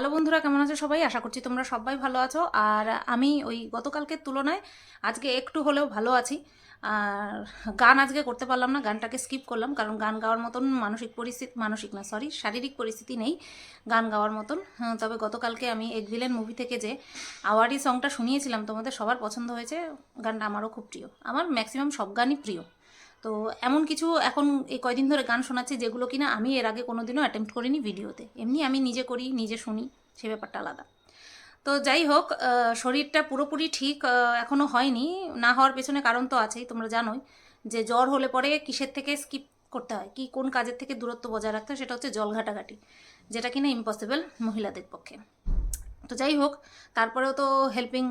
Hello বন্ধুরা কেমন আছো সবাই? আশা করছি তোমরা সবাই ভালো আছো। আর আমি ওই গতকালকের তুলনায় আজকে একটু হলেও ভালো আছি। আর গান আজকে করতে পারলাম না গানটাকে স্কিপ করলাম। কারণ গান গাওয়ার মতন মানসিক পরিস্থিতি মানসিক না সরি শারীরিক পরিস্থিতি নেই গান গাওয়ার মতন। হ্যাঁ, তবে গতকালকে আমি এগভিলেন মুভি থেকে যে আওয়ারি সংটা শুনিয়েছিলাম তোমাদের সবার পছন্দ হয়েছে। গানটা আমারও খুব প্রিয়। আমার ম্যাক্সিমাম সব গানই প্রিয়। তো এমন কিছু এখন এই কয়দিন ধরে গান শোনাচ্ছি যেগুলো কিনা আমি এর আগে কোনোদিনও অ্যাটেম্প্ট করিনি ভিডিওতে। এমনি আমি নিজে করি, নিজে শুনি, সে ব্যাপারটা আলাদা। তো যাই হোক শরীরটা পুরোপুরি ঠিক এখনও হয়নি। না হওয়ার পেছনে কারণ তো আছেই, তোমরা জানোই যে জ্বর হলে পরে কিসের থেকে স্কিপ করতে হয়? কি কোন কাজের থেকে দূরত্ব বজায় রাখতে হয়? সেটা হচ্ছে জল ঘাটাঘাটি যেটা কিনা ইম্পসিবল মহিলাদের পক্ষে। তো যাই হোক, তারপরেও তো helping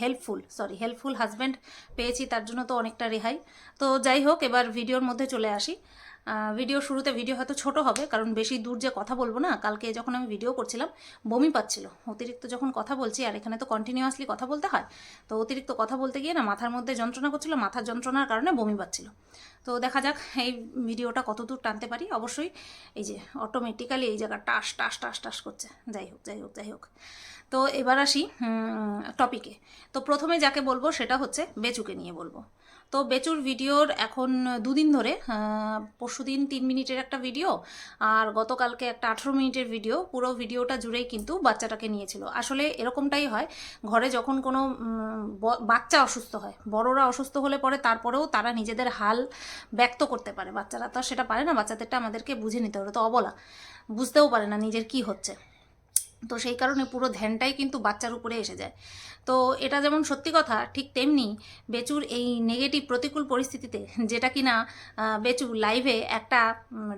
helpful sorry helpful husband পেয়েছি, তার জন্য তো অনেকটা রেহাই। তো যাই হোক, এবার ভিডিওর মধ্যে চলে আসি। ভিডিও শুরুতে ভিডিও হয়তো ছোট হবে, কারণ বেশি দূর যে কথা বলব না, কালকে যখন আমি ভিডিও করছিলাম, বমি পাচ্ছিল। অতিরিক্ত যখন কথা বলছি, আর এখানে তো কন্টিনিউয়াসলি কথা বলতে হয়, তো অতিরিক্ত কথা বলতে গিয়ে না মাথার মধ্যে যন্ত্রণা করছিল, মাথার যন্ত্রণার কারণে বমি পাচ্ছিল। তো দেখা যাক এই ভিডিওটা কতদূর টানতে পারি। অবশ্যই এই যে অটোমেটিক্যালি এই জায়গা টাস টাস টাস টাস করছে। যাই হোক যাই হোক যাই হোক। তো এবার আসি টপিকে তো প্রথমে যাকে বলব সেটা হচ্ছে বেচুকে নিয়ে বলব। তো বেচুর ভিডিওর এখন দুদিন ধরে পরশু দিন তিন মিনিটের একটা ভিডিও আর গতকালকে একটা আঠেরো মিনিটের ভিডিও। পুরো ভিডিওটা জুড়েই কিন্তু বাচ্চাটাকে নিয়েছিল। আসলে এরকমটাই হয়, ঘরে যখন কোনো বাচ্চা অসুস্থ হয়, বড়রা অসুস্থ হলে পরে তারপরেও তারা নিজেদের হাল ব্যক্ত করতে পারে। বাচ্চারা তো সেটা পারে না, বাচ্চাদেরটা আমাদেরকে বুঝে নিতে হবে। তো অবলা, বুঝতেও পারে না নিজের কি হচ্ছে। তো সেই কারণে পুরো ধ্যানটাই কিন্তু বাচ্চার উপরে এসে যায়। তো এটা যেমন সত্যি কথা ঠিক তেমনি বেচুর এই নেগেটিভ প্রতিকূল পরিস্থিতিতে যেটা কিনা আহ, বেচু লাইভে একটা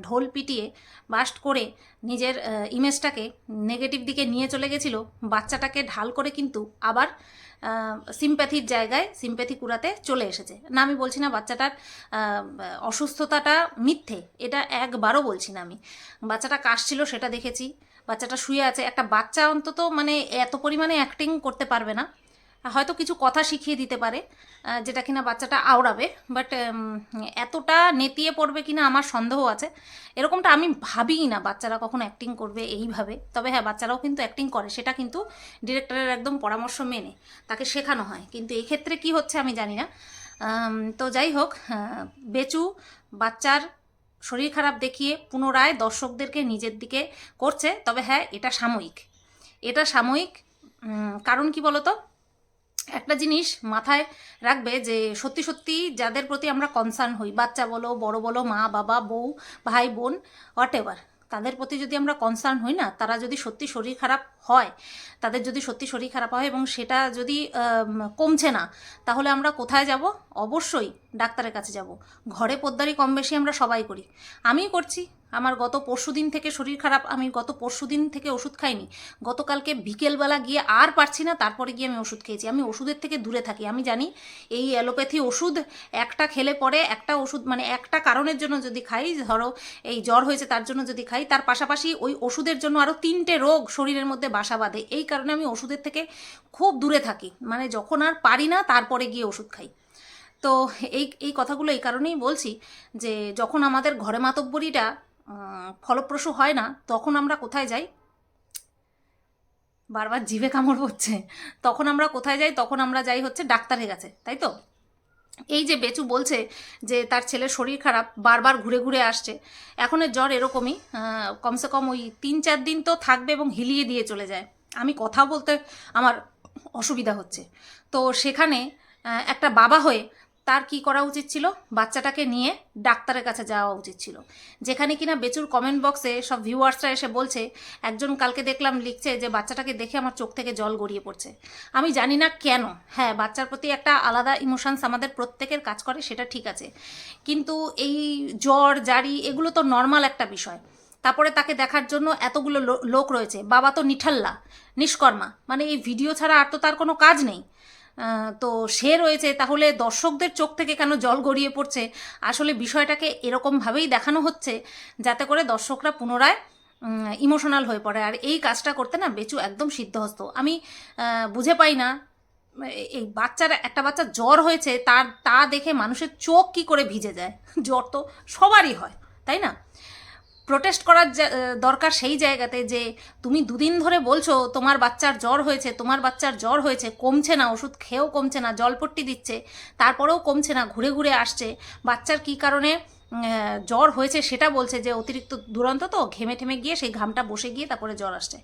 ঢোল পিটিয়ে বাস্ট করে নিজের ইমেজটাকে নেগেটিভ দিকে নিয়ে চলে গেছিল বাচ্চাটাকে ঢাল করে কিন্তু আবার সিম্প্যাথির জায়গায় সিম্প্যাথি কুড়াতে চলে এসেছে। না আমি বলছি না বাচ্চাটার অসুস্থতাটা মিথ্যে এটা একবারও বলছি না আমি। বাচ্চাটা কাশছিল সেটা দেখেছি বাচ্চাটা শুয়ে আছে। একটা বাচ্চা অন্তত মানে এত পরিমাণে অ্যাক্টিং করতে পারবে না। হয়তো কিছু কথা শিখিয়ে দিতে পারে যেটা কিনা বাচ্চাটা আওড়াবে। বাট এতটা নেতিয়ে পড়বে কিনা আমার সন্দেহ আছে। এরকমটা আমি ভাবিই না বাচ্চারা কখন অ্যাক্টিং করবে এইভাবে। তবে হ্যাঁ বাচ্চারাও কিন্তু অ্যাক্টিং করে, সেটা কিন্তু ডিরেক্টরের একদম পরামর্শ মেনে তাকে শেখানো হয়। কিন্তু এক্ষেত্রে ক্ষেত্রে কি হচ্ছে আমি জানি না। তো যাই হোক বেচু বাচ্চার শরীর খারাপ দেখিয়ে পুনরায় দর্শকদেরকে নিজের দিকে করছে, তবে হ্যাঁ এটা সাময়িক। এটা সাময়িক কারণ কি বলতো? একটা জিনিস মাথায় রাখবে যে সত্যি সত্যি যাদের প্রতি আমরা কনসার্ন হই, বাচ্চা বলো, বড় বলো, মা, বাবা, বউ, ভাই, বোন হোয়াট এভার তাদের প্রতি যদি আমরা কনসার্ন হই না, তারা যদি সত্যি শরীর খারাপ হয়, তাদের যদি সত্যি শরীর খারাপ হয় এবং সেটা যদি কমছে না, তাহলে আমরা কোথায় যাব? অবশ্যই ডাক্তারের কাছে যাব। ঘরে পোদ্দারি কম বেশি আমরা সবাই করি। আমিই করছি। আমার গত পরশু দিন থেকে শরীর খারাপ, আমি গত পরশু দিন থেকে ওষুধ খাইনি। গতকালকে বিকেলবেলা গিয়ে আর পারছি না, তারপরে গিয়ে আমি ওষুধ খেয়েছি। আমি ওষুধের থেকে দূরে থাকি। আমি জানি এই অ্যালোপ্যাথি ওষুধ একটা খেলে পরে একটা ওষুধ মানে একটা কারণের জন্য যদি খাই, ধরো এই জ্বর হয়েছে তার জন্য যদি খাই, তার পাশাপাশি ওই ওষুধের জন্য আরও তিনটে রোগ শরীরের মধ্যে বাসা বাঁধে। এই কারণে আমি ওষুধের থেকে খুব দূরে থাকি। মানে যখন আর পারি না, তারপরে গিয়ে ওষুধ খাই। তো এই এই কথাগুলো এই কারণেই বলছি যে যখন আমাদের ঘরে মাতব্বরিটা ফলপ্রসূ হয় না, তখন আমরা কোথায় যাই? বারবার জিভে কামড় পড়ছে তখন আমরা কোথায় যাই? তখন আমরা যাই হচ্ছে ডাক্তারের কাছে, তাই তো? এই যে বেচু বলছে যে তার ছেলের শরীর খারাপ, বারবার ঘুরে ঘুরে আসছে। এখনের জ্বর এরকমই কমসে কম ওই তিন চার দিন তো থাকবে এবং হিলিয়ে দিয়ে চলে যায়। আমি কথা বলতে আমার অসুবিধা হচ্ছে। তো সেখানে একটা বাবা হয়ে তার কি করা উচিত ছিল? বাচ্চাটাকে নিয়ে ডাক্তারের কাছে যাওয়া উচিত ছিল। যেখানে কিনা বেচুর কমেন্ট বক্সে সব ভিউয়ার্সরা এসে বলছে, একজন কালকে দেখলাম লিখছে যে বাচ্চাটাকে দেখে আমার চোখ থেকে জল গড়িয়ে পড়ছে। আমি জানি না কেন। হ্যাঁ বাচ্চার প্রতি একটা আলাদা ইমোশনস আমাদের প্রত্যেকের কাজ করে, সেটা ঠিক আছে। কিন্তু এই জ্বর, জারি, এগুলো তো নর্মাল একটা বিষয়। তারপরে তাকে দেখার জন্য এতগুলো লোক রয়েছে। বাবা তো নিঠাল্লা, নিষ্কর্মা। মানে এই ভিডিও ছাড়া আর তো তার কোনো কাজ নেই। তো সে রয়েছে। তাহলে দর্শকদের চোখ থেকে কেন জল গড়িয়ে পড়ছে? আসলে বিষয়টাকে এরকমভাবেই দেখানো হচ্ছে, যাতে করে দর্শকরা পুনরায় ইমোশনাল হয়ে পড়ে। আর এই কাজটা করতে না বেচু একদম সিদ্ধহস্ত। আমি বুঝে পাই না এই বাচ্চার, একটা বাচ্চা জ্বর হয়েছে, তার, তা দেখে মানুষের চোখ কি করে ভিজে যায়? জ্বর তো সবারই হয়, তাই না? প্রোটেস্ট করার দরকার সেই জায়গাতে যে তুমি দুদিন ধরে বলছো, তোমার বাচ্চার জ্বর হয়েছে, তোমার বাচ্চার জ্বর হয়েছে, কমছে না, ওষুধ খেয়েও কমছে না, জলপট্টি দিচ্ছে, তারপরেও কমছে না, ঘুরে ঘুরে আসছে, বাচ্চার কি কারণে জ্বর হয়েছে সেটা বলছে যে অতিরিক্ত দুরন্ত তো, ঘেমে ঠেমে গিয়ে সেই ঘামটা বসে গিয়ে তারপরে জ্বর আসছে।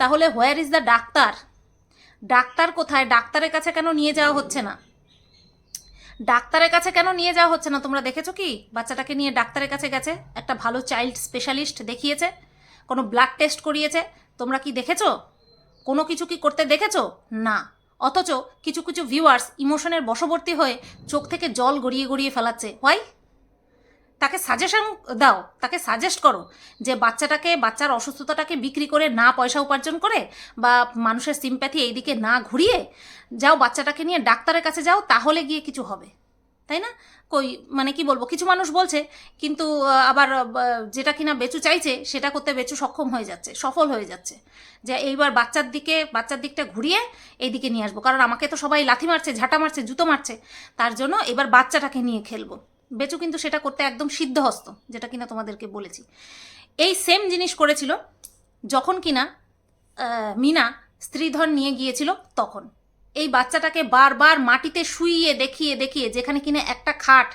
তাহলে where is the doctor doctor কোথায়? ডাক্তারের কাছে কেন নিয়ে যাওয়া হচ্ছে না? ডাক্তারের কাছে কেন নিয়ে যাওয়া হচ্ছে না? তোমরা দেখেছ কি? বাচ্চাটাকে নিয়ে ডাক্তারের কাছে গেছে। একটা ভালো চাইল্ড স্পেশালিস্ট দেখিয়েছে। কোনো ব্লাড টেস্ট করিয়েছে। তোমরা কি দেখেছ? কোনো কিছু কি করতে দেখেছ? না। অথচ কিছু কিছু ভিউয়ার্স ইমোশনের বশবর্তী হয়ে চোখ থেকে জল গড়িয়ে গড়িয়ে ফেলাচ্ছে। হোয়াই তাকে সাজেশন দাও, তাকে সাজেস্ট করো যে বাচ্চাটাকে, বাচ্চার অসুস্থতাটাকে বিক্রি করে না পয়সা উপার্জন করে বা মানুষের সিম্প্যাথি এইদিকে না ঘুরিয়ে যাও, বাচ্চাটাকে নিয়ে ডাক্তারের কাছে যাও, তাহলে গিয়ে কিছু হবে। তাই না? কই মানে কি বলব, কিছু মানুষ বলছে, কিন্তু আবার যেটা কিনা বেচু চাইছে, সেটা করতে বেচু সক্ষম হয়ে যাচ্ছে, সফল হয়ে যাচ্ছে। যে এইবার বাচ্চার দিকে, বাচ্চার দিকটা ঘুরিয়ে এইদিকে নিয়ে আসব, কারণ আমাকে তো সবাই লাথি মারছে, ঝাঁটা মারছে, জুতো মারছে, তার জন্য এবার বাচ্চাটাকে নিয়ে খেলব। বেচু কিন্তু সেটা করতে একদম সিদ্ধহস্ত, যেটা কিনা তোমাদেরকে বলেছি। এই সেম জিনিস করেছিল যখন কিনা মিনা স্ত্রীধর নিয়ে গিয়েছিল তখন। এই বাচ্চাটাকে বারবার মাটিতে শুইয়ে দেখিয়ে দেখিয়ে যেখানে কিনা একটা খাট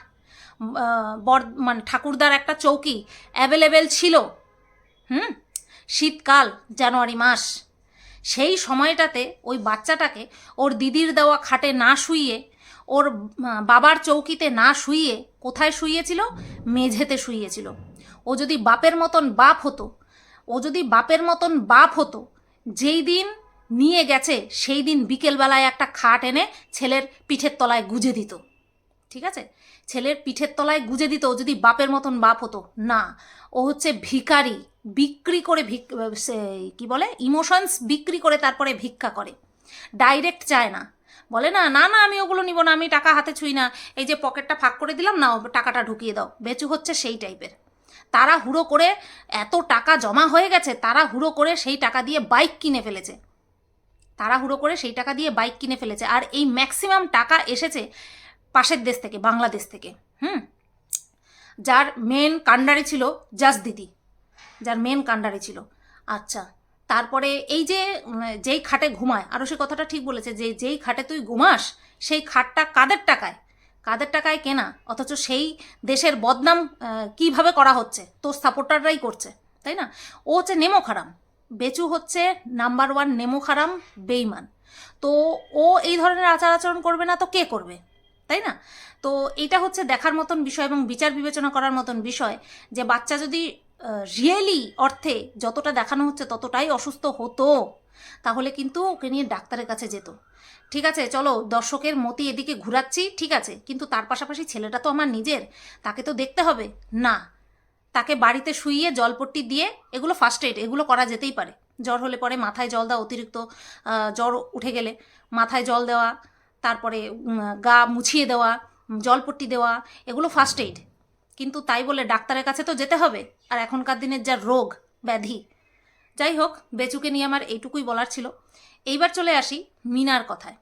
বর মানে ঠাকুরদার একটা চৌকি অ্যাভেলেবেল ছিল, হুম? শীতকাল, জানুয়ারি মাস। সেই সময়টাতে ওই বাচ্চাটাকে ওর দিদির দেওয়া খাটে না শুইয়ে ওর বাবার চৌকিতে না শুইয়ে কোথায় শুইয়েছিল? মেঝেতে শুইয়েছিল। ও যদি বাপের মতন বাপ হতো, ও যদি বাপের মতন বাপ হতো, যেই দিন নিয়ে গেছে, সেই দিন বিকেলবেলায় একটা খাট এনে ছেলের পিঠের তলায় গুজে দিত। ঠিক আছে? ছেলের পিঠের তলায় গুজে দিত, ও যদি বাপের মতন বাপ হতো, না। ও হচ্ছে ভিকারি বিক্রি করে কি বলে? ইমোশনস বিক্রি করে তারপরে ভিক্ষা করে। ডাইরেক্ট চায় না। বলে, না না না, আমি ওগুলো নিব না, আমি টাকা হাতে ছুঁই না। এই যে পকেটটা ফাঁক করে দিলাম না টাকাটা ঢুকিয়ে দাও। বেচু হচ্ছে সেই টাইপের। তারা হুড়ো করে এত টাকা জমা হয়ে গেছে, তারা হুড়ো করে সেই টাকা দিয়ে বাইক কিনে ফেলেছে। তারা হুড়ো করে সেই টাকা দিয়ে বাইক কিনে ফেলেছে। আর এই ম্যাক্সিমাম টাকা এসেছে পাশের দেশ থেকে, বাংলাদেশ থেকে। হুম? যার মেন কাণ্ডারি ছিল জাস দিদি। যার মেন কাণ্ডারি ছিল। আচ্ছা তারপরে এই যে যেই খাটে ঘুমায় আরও সে কথাটা ঠিক বলেছে যে, যেই খাটে তুই ঘুমাস, সেই খাটটা কাদের টাকায়? কাদের টাকায় কেনা? অথচ সেই দেশের বদনাম কীভাবে করা হচ্ছে? তোর সাপোর্টাররাই করছে, তাই না? ও হচ্ছে নেমো খারাম। বেচু হচ্ছে নাম্বার ওয়ান নেমো খারাম, বেইমান। তো ও এই ধরনের আচার আচরণ করবে না, তো কে করবে? তাই না? তো এটা হচ্ছে দেখার মতন বিষয় এবং বিচার বিবেচনা করার মতন বিষয় যে, বাচ্চা যদি রিয়েলি অর্থে যতটা দেখানো হচ্ছে ততটাই অসুস্থ হতো। তাহলে কিন্তু ওকে নিয়ে ডাক্তারের কাছে যেত। ঠিক আছে, চলো দর্শকের মতি এদিকে ঘুরাচ্ছি, ঠিক আছে? কিন্তু তার পাশাপাশি ছেলেটা তো আমার নিজের, তাকে তো দেখতে হবে? না। তাকে বাড়িতে শুইয়ে জলপট্টি দিয়ে, এগুলো ফার্স্ট এড এগুলো করা যেতেই পারে। জ্বর হলে পরে মাথায় জল দেওয়া অতিরিক্ত জ্বর উঠে গেলে মাথায় জল দেওয়া, তারপরে গা মুছিয়ে দেওয়া, জলপট্টি দেওয়া, এগুলো ফার্স্ট এইড কিন্তু তাই বলে ডাক্তারের কাছে তো যেতে হবে। আর এখনকার দিনের যা রোগ, ব্যাধি। যাই হোক, বেচুকে নিয়ে আমার এইটুকুই বলার ছিল। এইবার চলে আসি মিনার কথায়।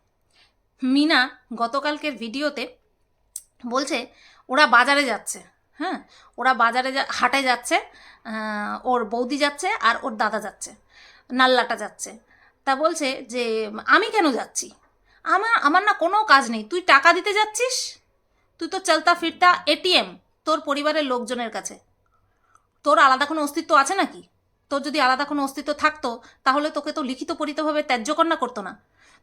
মিনা গতকালকের ভিডিওতে বলছে, ওরা বাজারে যাচ্ছে। হ্যাঁ ওরা বাজারে হাটে যাচ্ছে ওর বৌদি যাচ্ছে আর ওর দাদা যাচ্ছে, নাল্লাটা যাচ্ছে। তা বলছে যে, আমি কেন যাচ্ছি? আমার আমার না কোনো কাজ নেই। তুই টাকা দিতে যাচ্ছিস? তুই তো চলতা ফিরতা এটিএম তোর পরিবারের লোকজনের কাছে। তোর আলাদা কোনো অস্তিত্ব আছে নাকি? তোর যদি আলাদা কোনো অস্তিত্ব থাকতো, তাহলে তোকে তো লিখিত পরিতভাবে ত্যায্যকন্যা করতো না।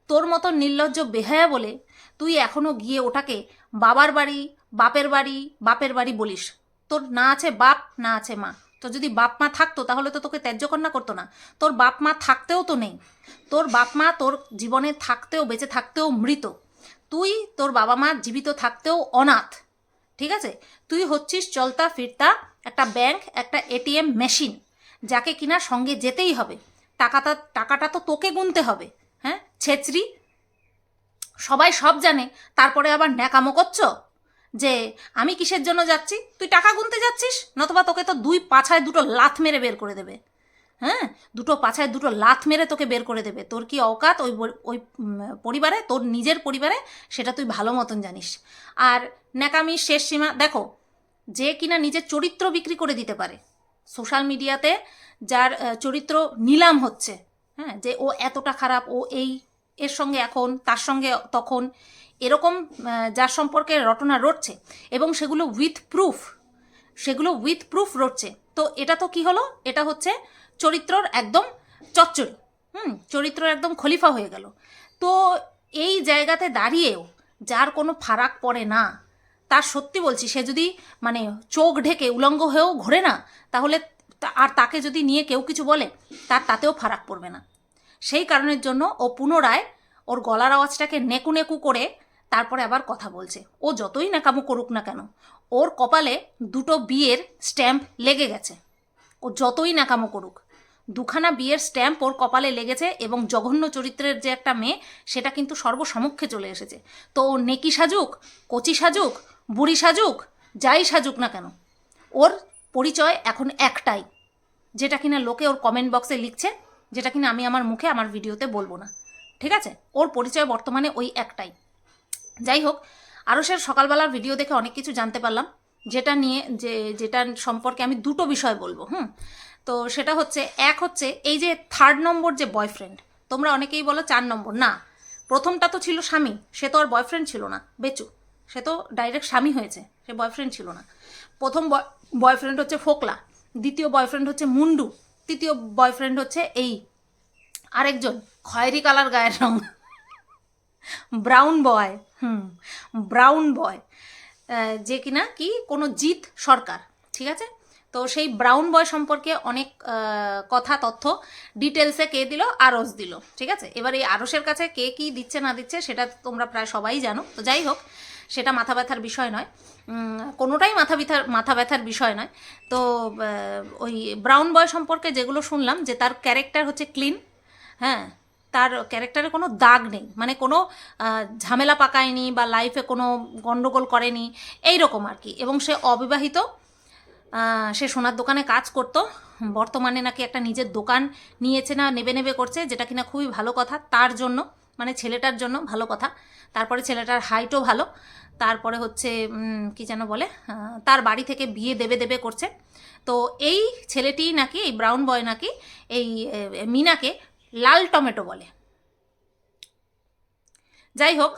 তোর মতো নির্লজ্জ বেহায়া বলে তুই এখনও গিয়ে ওটাকে বাবার বাড়ি, বাপের বাড়ি বাপের বাড়ি বলিস। তোর না আছে বাপ, না আছে মা। তো যদি বাপ মা থাকতো, তাহলে তো তোকে ত্যায্যকন্যা করতো না। তোর বাপ মা থাকতেও তো নেই। তোর বাপ মা তোর জীবনে থাকতেও, বেঁচে থাকতেও মৃত। তুই তোর বাবা মা জীবিত থাকতেও অনাথ। ঠিক আছে? তুই হচ্ছিস চলতা ফিরতা একটা ব্যাংক একটা এটিএম মেশিন যাকে কিনা সঙ্গে যেতেই হবে। টাকাটা টাকাটা তো তোকে গুনতে হবে হ্যাঁ? ছেচরি সবাই সব জানে, তারপরে আবার ন্যাকামো করছ? যে, আমি কিসের জন্য যাচ্ছি? তুই টাকা গুনতে যাচ্ছিস? নতুবা তোকে তো দুই পাছায় দুটো লাথ মেরে বের করে দেবে। হ্যাঁ? দুটো পাছায় দুটো লাথ মেরে তোকে বের করে দেবে। তোর কি অকাত? ওই ওই পরিবারে? তোর নিজের পরিবারে? সেটা তুই ভালো মতন জানিস। আর ন্যাকামি, শেষ সীমা, দেখো, যে কিনা নিজের চরিত্র বিক্রি করে দিতে পারে। সোশ্যাল মিডিয়াতে যার চরিত্র নিলাম হচ্ছে হ্যাঁ যে ও এতটা খারাপ, ও এই, এর সঙ্গে এখন, তার সঙ্গে তখন, এরকম যার সম্পর্কে রটনা রটছে এবং সেগুলো উইথ প্রুফ সেগুলো উইথ প্রুফ রটছে। তো এটা তো কি হলো? এটা হচ্ছে চরিত্রর একদম চচ্চড়ি, হুম চরিত্র একদম খলিফা হয়ে গেল। তো এই জায়গাতে দাঁড়িয়েও যার কোনো ফারাক পড়ে না তার সত্যি বলছি, সে যদি মানে চোখ ঢেকে উলঙ্গ হয়েও ঘোরে না, তাহলে আর তাকে যদি নিয়ে কেউ কিছু বলে, তার তাতেও ফারাক পড়বে না। সেই কারণের জন্য ও পুনরায় ওর গলার আওয়াজটাকে নেকু নেকু করে তারপরে আবার কথা বলছে। ও যতই নাকামো করুক না কেন, ওর কপালে দুটো বিয়ের স্ট্যাম্প লেগে গেছে। ও যতই নাকামো করুক, দুখানা বিয়ের স্ট্যাম্প ওর কপালে লেগেছে এবং জঘন্য চরিত্রের যে একটা মেয়ে, সেটা কিন্তু সর্বসমক্ষে চলে এসেছে। তো ও নেকি সাজুক, কচি সাজুক বুড়ি সাজুক, যাই সাজুক না কেন। ওর পরিচয় এখন একটাই, যেটা কিনা লোকে ওর কমেন্ট বক্সে লিখছে, যেটা কিনা আমি আমার মুখে আমার ভিডিওতে বলব না। ঠিক আছে? ওর পরিচয় বর্তমানে ওই একটাই। যাই হোক আরও সে সকালবেলার ভিডিও দেখে অনেক কিছু জানতে পারলাম, যেটা নিয়ে, যে, যেটা সম্পর্কে আমি দুটো বিষয় বলব, হুম? তো সেটা হচ্ছে, এক হচ্ছে, এই যে থার্ড নম্বর যে বয়ফ্রেন্ড তোমরা অনেকেই বলো চার নম্বর, না, প্রথমটা তো ছিল স্বামী, সে তো আর বয়ফ্রেন্ড ছিল না, বেচু। সে তো ডাইরেক্ট স্বামী হয়েছে, সে বয়ফ্রেন্ড ছিল না। প্রথম বয়ফ্রেন্ড হচ্ছে ফোকলা, দ্বিতীয় বয়ফ্রেন্ড হচ্ছে মুন্ডু, তৃতীয় বয়ফ্রেন্ড হচ্ছে এই। আরেকজন, খয়েরি কালার গায়ের রং। ব্রাউন বয় হুম ব্রাউন বয় যে কিনা কি, কোনো জিত সরকার, ঠিক আছে? তো সেই ব্রাউন বয় সম্পর্কে অনেক কথা, তথ্য ডিটেলসে কে দিল? আরস দিল, ঠিক আছে? এবার এই আরসের কাছে কে কি দিচ্ছে না দিচ্ছে, সেটা তোমরা প্রায় সবাই জানো। তো যাই হোক সেটা মাথা ব্যথার বিষয় নয়। কোনোটাই মাথা ব্যথার মাথা ব্যথার বিষয় নয়। তো ওই ব্রাউন বয় সম্পর্কে যেগুলো শুনলাম, যে তার ক্যারেক্টার হচ্ছে ক্লিন হ্যাঁ তার ক্যারেক্টারে কোনো দাগ নেই। মানে কোনো ঝামেলা পাকায়নি বা লাইফে কোনো গণ্ডগোল করেনি এই রকম আর কি। এবং সে অবিবাহিত সে সোনার দোকানে কাজ করতো। বর্তমানে নাকি একটা নিজের দোকান নিয়েছে না, নেবে নেবে করছে, যেটা কিনা খুবই ভালো কথা। তার জন্য মানে ছেলেটার জন্য ভালো কথা। তারপরে ছেলেটার হাইটও ভালো। তারপরে হচ্ছে কি যেন বলে তার বাড়ি থেকে বিয়ে দেবে দেবে করছে। তো এই ছেলেটি নাকি, এই ব্রাউন বয় নাকি, এই মিনাকে লাল টমেটো বলে। যাই হোক,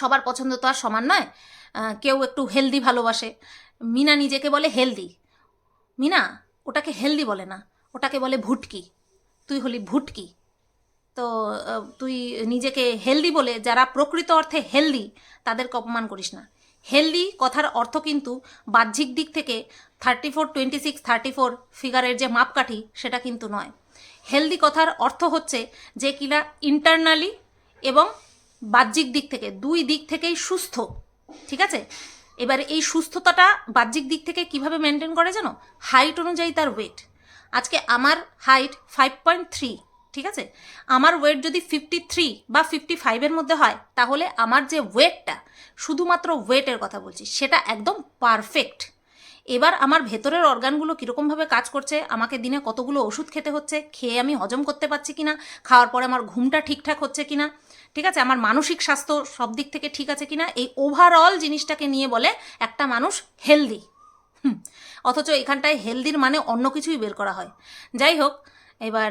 সবার পছন্দ তো আর সমান নয়। কেউ একটু হেলদি ভালোবাসে। মিনা নিজেকে বলে হেলদি মিনা, ওটাকে হেলদি বলে না। ওটাকে বলে ভুটকি। তুই হলি ভুটকি। তো তুই নিজেকে হেলদি বলে, যারা প্রকৃত অর্থে হেলদি তাদেরকে অপমান করিস না। হেলদি কথার অর্থ কিন্তু বাহ্যিক দিক থেকে thirty four twenty six thirty four ফিগারের যে মাপকাঠি, সেটা কিন্তু নয়। হেলদি কথার অর্থ হচ্ছে যে কিনা ইন্টারনালি এবং বাহ্যিক দিক থেকে, দুই দিক থেকেই সুস্থ। ঠিক আছে? এবারে এই সুস্থতাটা বাহ্যিক দিক থেকে কীভাবে মেনটেন করে জানো? হাইট অনুযায়ী তার ওয়েট আজকে আমার হাইট ফাইভ পয়েন্ট থ্রি ঠিক আছে? আমার ওয়েট যদি ফিফটি থ্রি বা ফিফটি ফাইভের মধ্যে হয়, তাহলে আমার যে ওয়েটটা শুধুমাত্র ওয়েটের কথা বলছি, সেটা একদম পারফেক্ট এবার আমার ভেতরের অর্গানগুলো কীরকমভাবে কাজ করছে, আমাকে দিনে কতগুলো ওষুধ খেতে হচ্ছে, খেয়ে আমি হজম করতে পারছি কিনা, খাওয়ার পরে আমার ঘুমটা ঠিকঠাক হচ্ছে কিনা, ঠিক আছে? আমার মানসিক স্বাস্থ্য সব দিক থেকে ঠিক আছে কিনা, এই ওভারঅল জিনিসটাকে নিয়ে বলে একটা মানুষ হেলদি অথচ এখানটায় হেলদির মানে অন্য কিছুই বের করা হয়। যাই হোক এবার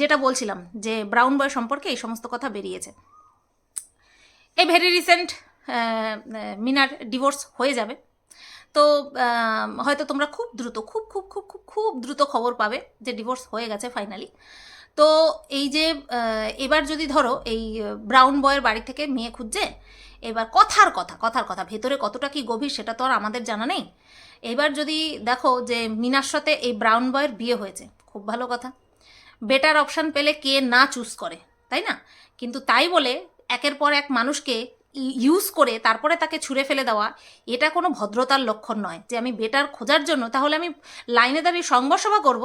যেটা বলছিলাম যে ব্রাউন বয় সম্পর্কে এই সমস্ত কথা বেরিয়েছে। এই ভেরি রিসেন্ট মিনার ডিভোর্স হয়ে যাবে। তো হয়তো তোমরা খুব দ্রুত, খুব খুব খুব খুব খুব দ্রুত খবর পাবে যে ডিভোর্স হয়ে গেছে ফাইনালি তো এই যে এবার যদি ধরো এই ব্রাউন বয়ের বাড়ি থেকে মেয়ে খুঁজছে, এবার কথার কথা কথার কথা, ভেতরে কতটা কি গভীর সেটা তো আর আমাদের জানা নেই। এবার যদি দেখো যে মিনার সাথে এই ব্রাউন বয়ের বিয়ে হয়েছে, খুব ভালো কথা। বেটার অপশান পেলে কে না চুজ করে, তাই না? কিন্তু তাই বলে একের পর এক মানুষকে ইউজ করে তারপরে তাকে ছুঁড়ে ফেলে দেওয়া, এটা কোনো ভদ্রতার লক্ষণ নয়। যে আমি বেটার খোঁজার জন্য, তাহলে আমি লাইনে দাঁড়িয়ে সংঘসভা করব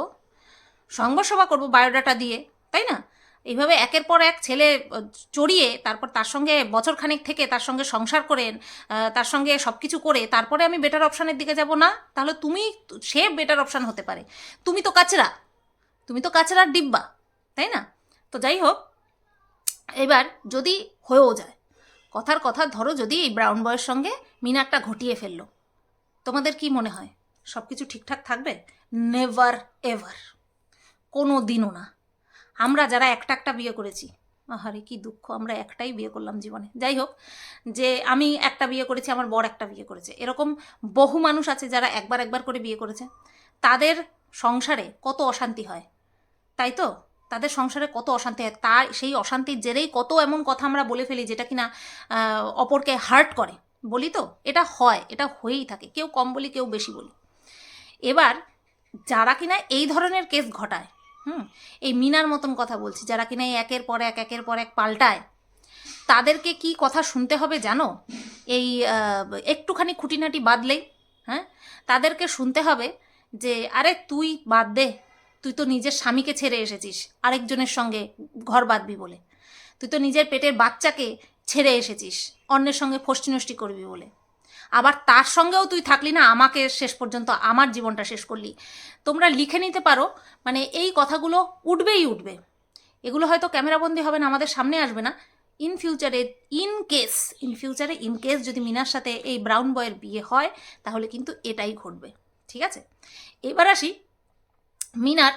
সংঘসভা করব বায়োডাটা দিয়ে তাই না? এইভাবে একের পর এক ছেলে চড়িয়ে তারপর তার সঙ্গে বছরখানেক থেকে তার সঙ্গে সংসার করে আহ, তার সঙ্গে সব কিছু করে তারপরে আমি বেটার অপশানের দিকে যাব না? তাহলে তুমি সে বেটার অপশান হতে পারে। তুমি তো কাচরা। তুমি তো কাচরার ডিব্বা তাই না? তো যাই হোক এবার যদি হয়েও যায় কথার কথা ধরো যদি এই ব্রাউন বয়ের সঙ্গে মিনারটা ঘটিয়ে ফেলল। তোমাদের কি মনে হয়? সব কিছু ঠিকঠাক থাকবে? নেভার এভার কোনো দিনও না। আমরা যারা একটা একটা বিয়ে করেছি, আহারে কি দুঃখ, আমরা একটাই বিয়ে করলাম জীবনে। যাই হোক, যে আমি একটা বিয়ে করেছি, আমার বর একটা বিয়ে করেছে। এরকম বহু মানুষ আছে যারা একবার একবার করে বিয়ে করেছে। তাদের সংসারে কত অশান্তি হয়, তাই তো? তাদের সংসারে কত অশান্তি হয়, তার সেই অশান্তির জেরেই কত এমন কথা আমরা বলে ফেলি যেটা কিনা অপরকে হার্ট করে। বলি তো? এটা হয়, এটা হয়েই থাকে। কেউ কম বলি, কেউ বেশি বলি। এবার যারা কিনা এই ধরনের কেস ঘটায় হুম? এই মিনার মতন কথা বলছি, যারা কিনা এই একের পর এক, একের পর এক পাল্টায়, তাদেরকে কি কথা শুনতে হবে জানো? এই একটুখানি খুঁটিনাটি বাদলেই হ্যাঁ? তাদেরকে শুনতে হবে যে, আরে তুই বাদ দে, তুই তো নিজের স্বামীকে ছেড়ে এসেছিস, আরেকজনের সঙ্গে ঘর বাঁধবি বলে। তুই তো নিজের পেটের বাচ্চাকে ছেড়ে এসেছিস, অন্যের সঙ্গে ফষ্টি নষ্টি করবি বলে। আবার তার সঙ্গেও তুই থাকলি না, আমাকে শেষ পর্যন্ত আমার জীবনটা শেষ করলি। তোমরা লিখে নিতে পারো মানে এই কথাগুলো উঠবেই উঠবে। এগুলো হয়তো ক্যামেরাবন্দি হবে না, আমাদের সামনে আসবে না। ইন ফিউচারে ইন কেস ইন ফিউচারে ইন কেস যদি মিনার সাথে এই ব্রাউন বয়ের বিয়ে হয়, তাহলে কিন্তু এটাই ঘটবে। ঠিক আছে? এবার আসি, মিনার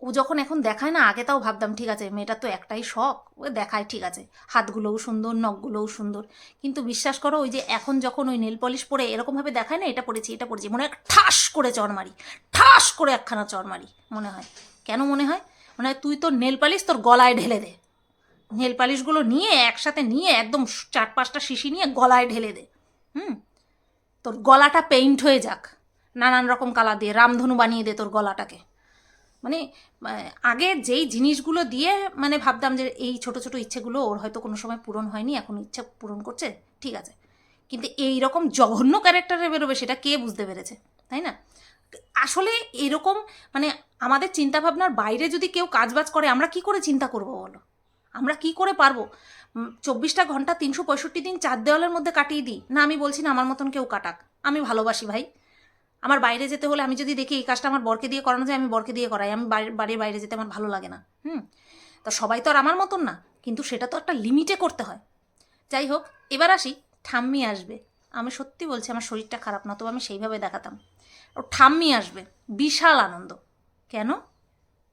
ও যখন এখন দেখায় না, আগে তাও ভাবতাম, ঠিক আছে মেয়েটার তো একটাই শখ, ও দেখায়, ঠিক আছে। হাতগুলোও সুন্দর, নখগুলোও সুন্দর। কিন্তু বিশ্বাস করো, ওই যে এখন যখন ওই নেল পলিশ পরে এরকমভাবে দেখায় না, এটা পড়েছি এটা পড়েছি মনে হয় ঠাস করে চর মারি, ঠাস করে একখানা চর মারি, মনে হয়। কেন মনে হয়? মনে হয় তুই তোর নেল পালিশ তোর গলায় ঢেলে দে। নেল পালিশগুলো নিয়ে, একসাথে নিয়ে, একদম চার পাঁচটা শিশি নিয়ে গলায় ঢেলে দে। হুম? তোর গলাটা পেইন্ট হয়ে যাক। নানান রকম কালার দিয়ে, রামধনু বানিয়ে দে তোর গলাটাকে। মানে আগে যেই জিনিসগুলো দিয়ে মানে ভাবতাম যে এই ছোট ছোট ইচ্ছেগুলো ওর হয়তো কোনো সময় পূরণ হয়নি, এখন ইচ্ছা পূরণ করছে, ঠিক আছে। কিন্তু এই রকম জঘন্য ক্যারেক্টারে বেরোবে সেটা কে বুঝতে পেরেছে, তাই না? আসলে এরকম মানে আমাদের চিন্তাভাবনার বাইরে যদি কেউ কাজবাজ করে, আমরা কি করে চিন্তা করব বলো? আমরা কি করে পারব? চব্বিশটা ঘণ্টা তিনশো পঁয়ষট্টি দিন চার দেওয়ালের মধ্যে কাটিয়ে দিই? না, আমি বলছি না আমার মতন কেউ কাটাক। আমি ভালোবাসি ভাই। আমার বাইরে যেতে হলে আমি যদি দেখি এই কাজটা আমার বরকে দিয়ে করানো যায়, আমি বরকে দিয়ে করাই। আমি বাড়ির বাইরে যেতে আমার ভালো লাগে না। হুম? তা সবাই তো আর আমার মতন না, কিন্তু সেটা তো একটা লিমিটে করতে হয়। যাই হোক, এবার আসি, ঠাম্মি আসবে। আমি সত্যি বলছি, আমার শরীরটা খারাপ না তো আমি সেইভাবে দেখাতাম। ও ঠাম্মি আসবে, বিশাল আনন্দ। কেন?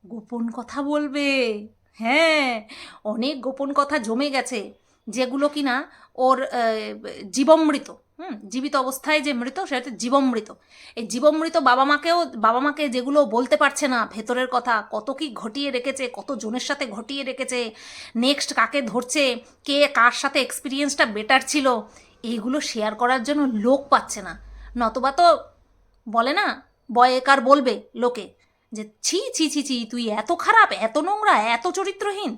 গোপন কথা বলবে। হ্যাঁ অনেক গোপন কথা জমে গেছে, যেগুলো কিনা ওর জীবমৃত। হুম, জীবিত অবস্থায় যে মৃত, সেটা হচ্ছে জীবমৃত। এই জীবমৃত বাবা মাকেও, বাবা মাকে যেগুলো বলতে পারছে না, ভেতরের কথা, কত কি ঘটিয়ে রেখেছে, কত জনের সাথে ঘটিয়ে রেখেছে নেক্সট কাকে ধরছে, কে কার সাথে এক্সপিরিয়েন্সটা বেটার ছিল, এইগুলো শেয়ার করার জন্য লোক পাচ্ছে না। নতবা তো বলে না বয়েকার বলবে লোকে যে, ছি ছি ছি ছি, তুই এত খারাপ, এত নোংরা, এত চরিত্রহীন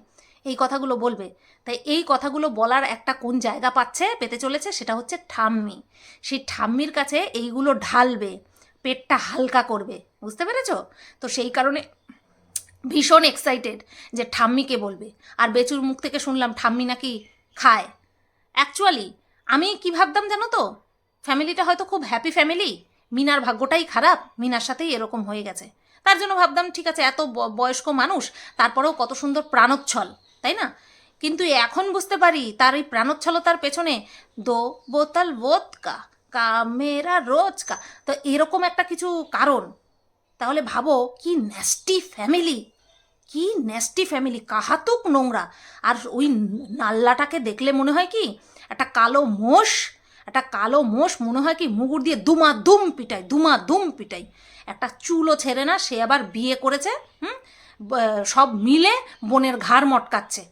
এই কথাগুলো বলবে। তাই এই কথাগুলো বলার একটা কোন জায়গা পাচ্ছে, পেতে চলেছে সেটা হচ্ছে ঠাম্মি। সেই ঠাম্মির কাছে এইগুলো ঢালবে, পেটটা হালকা করবে। বুঝতে পেরেছ? তো সেই কারণে ভীষণ এক্সাইটেড যে ঠাম্মিকে বলবে। আর বেচুর মুখ থেকে শুনলাম ঠাম্মি নাকি খায়। অ্যাকচুয়ালি আমি কি ভাবতাম জানো তো? ফ্যামিলিটা হয়তো খুব হ্যাপি ফ্যামিলি মিনার ভাগ্যটাই খারাপ, মিনার সাথেই এরকম হয়ে গেছে। তার জন্য ভাবতাম, ঠিক আছে, এত বয়স্ক মানুষ, তারপরেও কত সুন্দর প্রাণোচ্ছল। তাই না? কিন্তু এখন বুঝতে পারি তার এই প্রাণোচ্ছলতার পেছনে দো বোতল বোতকা কা মেরা রোজ কা তো এরকম একটা কিছু কারণ। তাহলে ভাবো, কি ন্যাস্টি ফ্যামিলি কি ন্যাস্টি ফ্যামিলি কাহাতুক নোংরা। আর ওই নাল্লাটাকে দেখলে মনে হয় কি, একটা কালো মোষ, একটা কালো মোষ মনে হয় কি, মুগুর দিয়ে দুমা দুম পিটাই দুমা দুম পিটাই একটা চুলও ছেড়ে না, সে আবার বিয়ে করেছে, হুম? সব মিলে বোনের ঘাড় মটকাচ্ছে।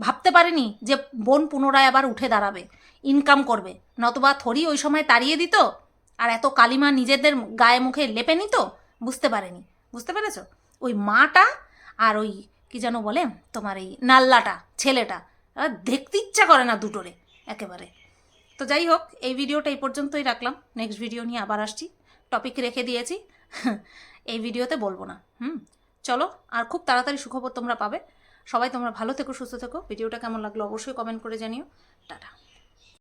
ভাবতে পারেনি যে বোন পুনরায় আবার উঠে দাঁড়াবে ইনকাম করবে। নতবা থরি ওই সময় তাড়িয়ে দিত? আর এত কালিমা নিজেদের গায়ে মুখে লেপে নিত? বুঝতে পারেনি। বুঝতে পেরেছ? ওই মাটা আর ওই কি যেন বলে, তোমার এই নাল্লাটা, ছেলেটা দেখতে ইচ্ছা করে না দুটোরে, একেবারে। তো যাই হোক, এই ভিডিওটা এই পর্যন্তই রাখলাম। নেক্সট ভিডিও নিয়ে আবার আসছি। টপিক রেখে দিয়েছি। এই ভিডিওতে বলব না। হুম? চলো, আর খুব তাড়াতাড়ি সুখবর তোমরা পাবে। সবাই তোমরা ভালো থেকো, সুস্থ থেকো। ভিডিওটা কেমন লাগল অবশ্যই কমেন্ট করে জানিও। টাটা।